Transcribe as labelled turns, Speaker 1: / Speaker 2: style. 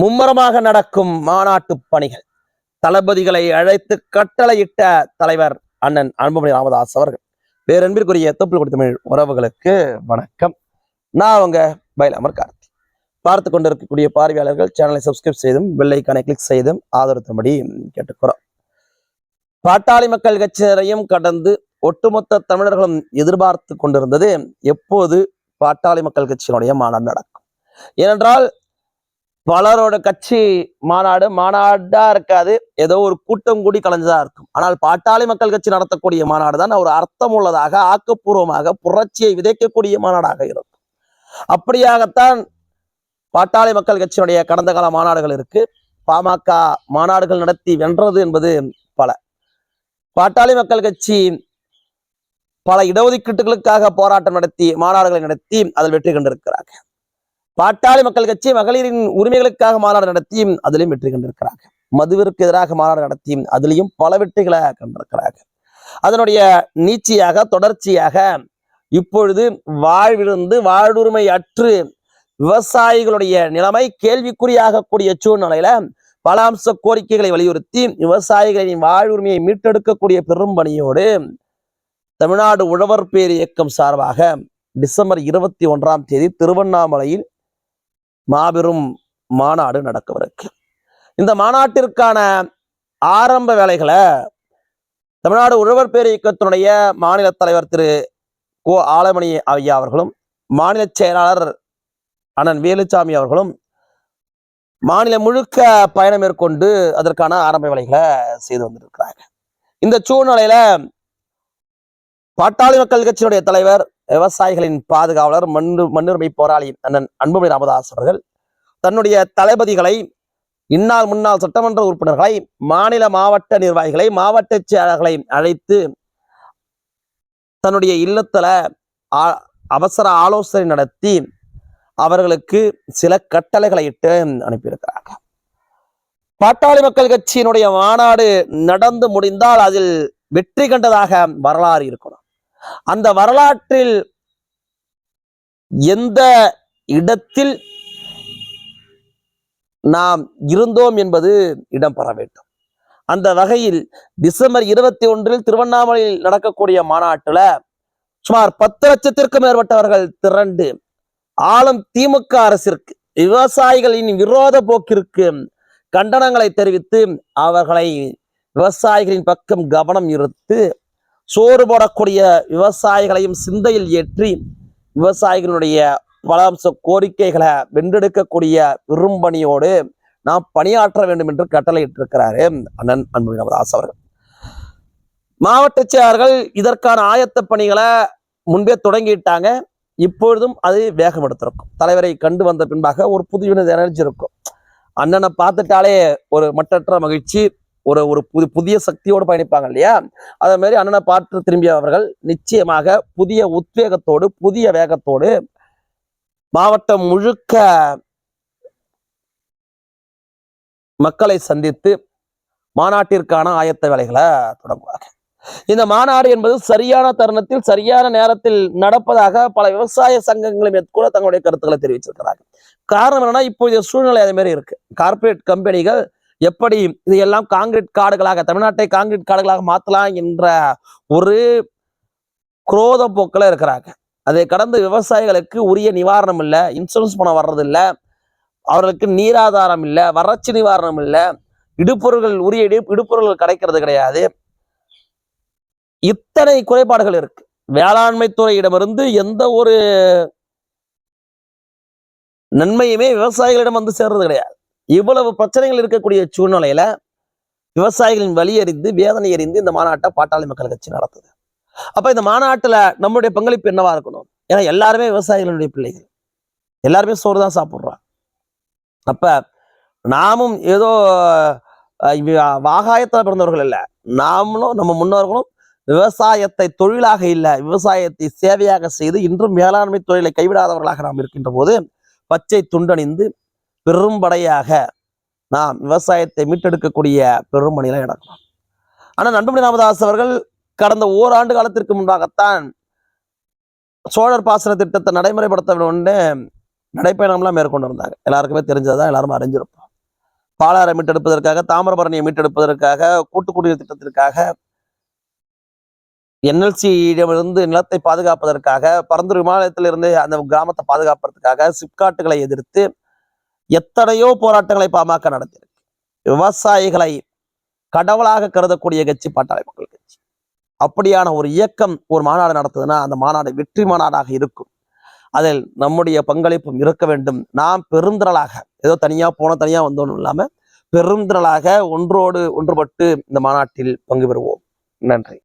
Speaker 1: மும்முரமாக நடக்கும் மாநாட்டு பணிகள். தளபதிகளை அழைத்து கட்டளையிட்ட தலைவர் அண்ணன் அன்புமணி ராமதாஸ் அவர்கள். பேரன்பிற்குரிய தொப்புள் கொடி தமிழ் உறவுகளுக்கு வணக்கம். நான் அவங்க பயிலாமர் கார்த்தி. பார்த்து கொண்டிருக்கக்கூடிய பார்வையாளர்கள் சேனலை சப்ஸ்கிரைப் செய்தும் வெள்ளைக்கானை கிளிக் செய்தும் ஆதரவுத்தபடி கேட்டுக்கிறோம் பாட்டாளி மக்கள் கட்சியினரையும் கடந்து ஒட்டுமொத்த தமிழர்களும் எதிர்பார்த்து கொண்டிருந்தது எப்போது பாட்டாளி மக்கள் கட்சியினுடைய மாநாடு நடக்கும். ஏனென்றால் பலரோட கட்சி மாநாடு மாநாடா இருக்காது. ஏதோ ஒரு கூட்டம் கூடி கலைஞ்சதா இருக்கும். ஆனால் பாட்டாளி மக்கள் கட்சி நடத்தக்கூடிய மாநாடு தான் ஒரு அர்த்தம் உள்ளதாக ஆக்கப்பூர்வமாக புரட்சியை விதைக்கக்கூடிய மாநாடாக இருக்கும். அப்படியாகத்தான் பாட்டாளி மக்கள் கட்சியினுடைய கடந்த கால மாநாடுகள் இருக்கு. பாமக மாநாடுகள் நடத்தி வென்றது என்பது பல. பாட்டாளி மக்கள் கட்சி பல இடஒதுக்கீட்டுகளுக்காக போராட்டம் நடத்தி மாநாடுகளை நடத்தி அதில் வெற்றி கண்டிருக்கிறார்கள். பாட்டாளி மக்கள் கட்சி மகளிரின் உரிமைகளுக்காக மாநாடு நடத்தியும் அதிலையும் வெற்றி கண்டிருக்கிறாங்க. மதுவிற்கு எதிராக மாநாடு நடத்தியும் அதிலையும் பல வெற்றிகளை கண்டிருக்கிறாங்க. அதனுடைய நீட்சியாக தொடர்ச்சியாக இப்பொழுது வாழ்விருந்து வாழ்வுரிமை அற்று விவசாயிகளுடைய நிலைமை கேள்விக்குறியாக கூடிய சூழ்நிலையில பல அம்ச கோரிக்கைகளை வலியுறுத்தி விவசாயிகளின் வாழ்வுரிமையை மீட்டெடுக்கக்கூடிய பெரும் பணியோடு தமிழ்நாடு உழவர் பேர் இயக்கம் சார்பாக டிசம்பர் இருபத்தி ஒன்றாம் தேதி திருவண்ணாமலையில் மாபெரும் மாநாடு நடக்கவிருக்கு. இந்த மாநாட்டிற்கான ஆரம்ப வேலைகளை தமிழ்நாடு உழவர் பேர் இயக்கத்தினுடைய மாநில தலைவர் திரு கோ ஆலமணி ஐயா அவர்களும் மாநில செயலாளர் அண்ணன் வேலுச்சாமி அவர்களும் மாநிலம் முழுக்க பயணம் மேற்கொண்டு அதற்கான ஆரம்ப வேலைகளை செய்து வந்திருக்கிறாங்க இந்த சூழ்நிலையில பாட்டாளி மக்கள் கட்சியினுடைய தலைவர் விவசாயிகளின் பாதுகாவலர் மண்ணு மண்ணுரிமை போராளி அண்ணன் அன்புமணி ராமதாஸ் அவர்கள் தன்னுடைய தளபதிகளை இந்நாள் முன்னாள் சட்டமன்ற உறுப்பினர்களை மாநில மாவட்ட நிர்வாகிகளை மாவட்ட செயலாளர்களை அழைத்து தன்னுடைய இல்லத்தில் அவசர ஆலோசனை நடத்தி அவர்களுக்கு சில கட்டளைகளை இட்டு அனுப்பியிருக்கிறாங்க. பாட்டாளி மக்கள் கட்சியினுடைய மாநாடு நடந்து முடிந்தால் அதில் வெற்றி கண்டதாக வரலாறு இருக்கணும். அந்த வரலாற்றில் எந்த இடத்தில் நாம் இருந்தோம் என்பது இடம்பெற வேண்டும். அந்த வகையில் டிசம்பர் இருபத்தி ஒன்றில் திருவண்ணாமலையில் நடக்கக்கூடிய மாநாட்டுல சுமார் பத்து லட்சத்திற்கும் மேற்பட்டவர்கள் திரண்டு ஆளும் திமுக அரசிற்கு விவசாயிகளின் விரோத போக்கிற்கு கண்டனங்களை தெரிவித்து அவர்களை விவசாயிகளின் பக்கம் கவனம் இருத்து சோறு போடக்கூடிய விவசாயிகளையும் சிந்தையில் ஏற்றி விவசாயிகளுடைய பல அம்ச கோரிக்கைகளை வென்றெடுக்கக்கூடிய விரும்பணியோடு நாம் பணியாற்ற வேண்டும் என்று கட்டளையிட்டிருக்கிறாரு அண்ணன் அன்பு ராமதாஸ் அவர்கள். மாவட்ட செயலர்கள் இதற்கான ஆயத்த பணிகளை முன்பே தொடங்கிட்டாங்க. இப்பொழுதும் அது வேகம் எடுத்திருக்கும். தலைவரை கண்டு வந்த பின்பாக ஒரு புதுவினது எனர்ஜி இருக்கும். அண்ணனை பார்த்துட்டாலே ஒரு மட்டற்ற மகிழ்ச்சி. ஒரு ஒரு புது புதிய சக்தியோடு பயணிப்பாங்க இல்லையா? அதே மாதிரி அண்ணனை பார்த்து திரும்பிய அவர்கள் நிச்சயமாக புதிய உத்வேகத்தோடு புதிய வேகத்தோடு மாவட்டம் முழுக்க மக்களை சந்தித்து மாநாட்டிற்கான ஆயத்த வேலைகளை தொடங்குவாங்க இந்த மாநாடு என்பது சரியான தருணத்தில் சரியான நேரத்தில் நடப்பதாக பல விவசாய சங்கங்களும் கூட தங்களுடைய கருத்துக்களை தெரிவிச்சிருக்கிறாங்க காரணம் என்னன்னா இப்போதைய சூழ்நிலை அதே மாதிரி இருக்கு. கார்ப்பரேட் கம்பெனிகள் எப்படி இதையெல்லாம் காங்கிரீட் காடுகளாக தமிழ்நாட்டை காங்கிரீட் காடுகளாக மாத்தலாம் என்ற ஒரு குரோத போக்கில் இருக்கிறாங்க. அதை கடந்து விவசாயிகளுக்கு உரிய நிவாரணம் இல்லை இன்சூரன்ஸ் பணம் வர்றதில்லை அவர்களுக்கு நீராதாரம் இல்லை வறட்சி நிவாரணம் இல்லை இடுப்பொருள்கள் உரிய இடு இடுப்பொருள்கள் கிடைக்கிறது கிடையாது. இத்தனை குறைபாடுகள் இருக்கு. வேளாண்மை துறையிடமிருந்து எந்த ஒரு நன்மையுமே விவசாயிகளிடம் வந்து சேர்றது கிடையாது. இவ்வளவு பிரச்சனைகள் இருக்கக்கூடிய சூழ்நிலையில விவசாயிகளின் வழி அறிந்து வேதனை அறிந்து இந்த மாநாட்டை பாட்டாளி மக்கள் கட்சி நடத்துது. அப்ப இந்த மாநாட்டுல நம்முடைய பங்களிப்பு என்னவா இருக்கணும்? ஏன்னா எல்லாருமே விவசாயிகளுடைய பிள்ளைகள். எல்லாருமே சோறு தான் சாப்பிடுறோம் அப்ப நாமும் ஏதோ அஹ், வாகாயத்துல பிறந்தவர்கள் இல்லை. நாமளும் நம்ம முன்னோர்களும் விவசாயத்தை தொழிலாக இல்லை விவசாயத்தை சேவையாக செய்து இன்றும் வேளாண்மை தொழிலை கைவிடாதவர்களாக நாம் இருக்கின்ற போது பச்சை துண்டணிந்து பெரும்படையாக நாம் விவசாயத்தை மீட்டெடுக்கக்கூடிய பெரும் பணியில நடக்கலாம் ஆனால் நண்பமணி ராமதாஸ் அவர்கள் கடந்த ஓராண்டு காலத்திற்கு முன்பாகத்தான் சோழர் பாசன திட்டத்தை நடைமுறைப்படுத்த வேண்டும் நடைப்பயணம்லாம் மேற்கொண்டு இருந்தாங்க எல்லாருக்குமே தெரிஞ்சதுதான் எல்லாரும் அறிஞ்சிருப்போம். பாலாரை மீட்டெடுப்பதற்காக தாமிரபரணியை மீட்டெடுப்பதற்காக கூட்டுக்குடிநீர் திட்டத்திற்காக என்எல்சியிடமிருந்து நிலத்தை பாதுகாப்பதற்காக பரந்தூர் விமானத்திலிருந்து அந்த கிராமத்தை பாதுகாப்பதற்காக சிப்காட்டுகளை எதிர்த்து எத்தனையோ போராட்டங்களை பாமக நடத்தியிருக்கு. விவசாயிகளை கடவுளாக கருதக்கூடிய கட்சி பாட்டாளி மக்கள் கட்சி. அப்படியான ஒரு இயக்கம் ஒரு மாநாடு நடத்துதுன்னா அந்த மாநாடு வெற்றி மாநாடாக இருக்கும். அதில் நம்முடைய பங்களிப்பும் இருக்க வேண்டும். நாம் பெருந்திரளாக ஏதோ தனியா போன தனியா வந்தோம் இல்லாம பெருந்திரளாக ஒன்றோடு ஒன்றுபட்டு இந்த மாநாட்டில் பங்கு பெறுவோம். நன்றி.